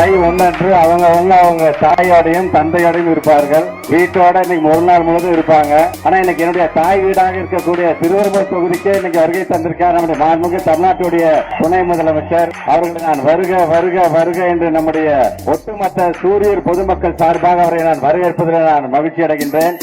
தை ஒன்றன்று அவங்க அவங்க அவங்க தாயோடையும் தந்தையோடையும் இருப்பார்கள். வீட்டோட இன்னைக்கு ஒரு நாள் முழுவதும் இருப்பாங்க. ஆனா இன்னைக்கு என்னுடைய தாய் வீடாக இருக்கக்கூடிய திருவரும்பூர் தொகுதிக்கு இன்னைக்கு வருகை தந்திருக்கார் நம்முடைய மாண்புமிகு தமிழ்நாட்டுடைய துணை முதலமைச்சர். அவர்களை நான் வருக வருக வருக என்று நம்முடைய ஒட்டுமொத்த சூரியர் பொதுமக்கள் சார்பாக அவரை நான் வரவேற்பதில் நான் மகிழ்ச்சி அடைகின்றேன்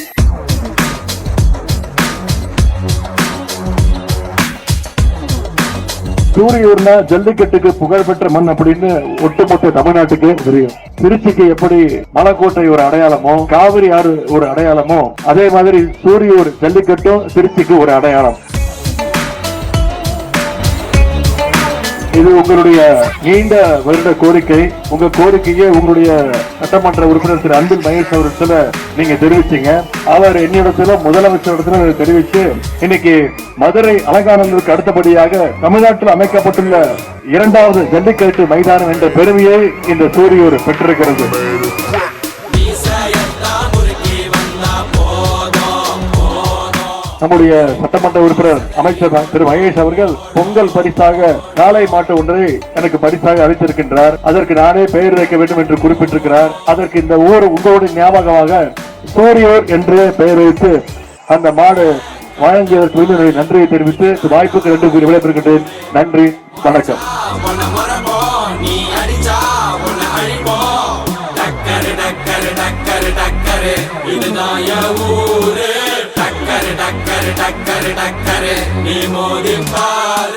சூரியூர்னா ஜல்லிக்கட்டுக்கு புகழ்பெற்ற மண் அப்படின்னு ஒட்டுமொத்த தமிழ்நாட்டுக்கு தெரியும். திருச்சிக்கு எப்படி மலைக்கோட்டை ஒரு அடையாளமோ காவிரி ஆறு ஒரு அடையாளமோ அதே மாதிரி சூரியூர் ஜல்லிக்கட்டும் திருச்சிக்கு ஒரு அடையாளம். இது உங்களுடைய நீண்ட வருட கோரிக்கை. உங்க கோரிக்கையை உங்களுடைய சட்டமன்ற உறுப்பினர் திரு அன்பில் மகேஷ் அவரிடத்துல நீங்க தெரிவிச்சீங்க. அவர் என்னிடத்துல முதலமைச்சரிடத்துல இடத்துல தெரிவிச்சு இன்னைக்கு மதுரை அலங்காநல்லூருக்கு அடுத்தபடியாக தமிழ்நாட்டில் அமைக்கப்பட்டுள்ள இரண்டாவது ஜல்லிக்கட்டு மைதானம் என்ற பெருமையை இந்த சூரியூர் பெற்றிருக்கிறது. நம்முடைய சட்டமன்ற உறுப்பினர் அமைச்சர் திரு மகேஷ் அவர்கள் பொங்கல் பரிசாக காலை மாட்டு ஒன்றை எனக்கு பரிசாக அளித்திருக்கின்றார். அதற்கு நானே பெயர் வைக்க வேண்டும் என்று குறிப்பிட்டிருக்கிறார். அதற்கு இந்த ஊர் உங்களுடைய ஞாபகமாக சூரியோர் என்று பெயர் வைத்து அந்த மாடு வழங்கியதற்கு என்னுடைய நன்றியை தெரிவித்து வாய்ப்புக்கு ரெண்டு கூறி விடைபெறுகின்றேன். நன்றி வணக்கம். இதுதான் ടക്കര് ടക്കര് ടക്കര് ടക്കര്. നീ മോദി പാൽ.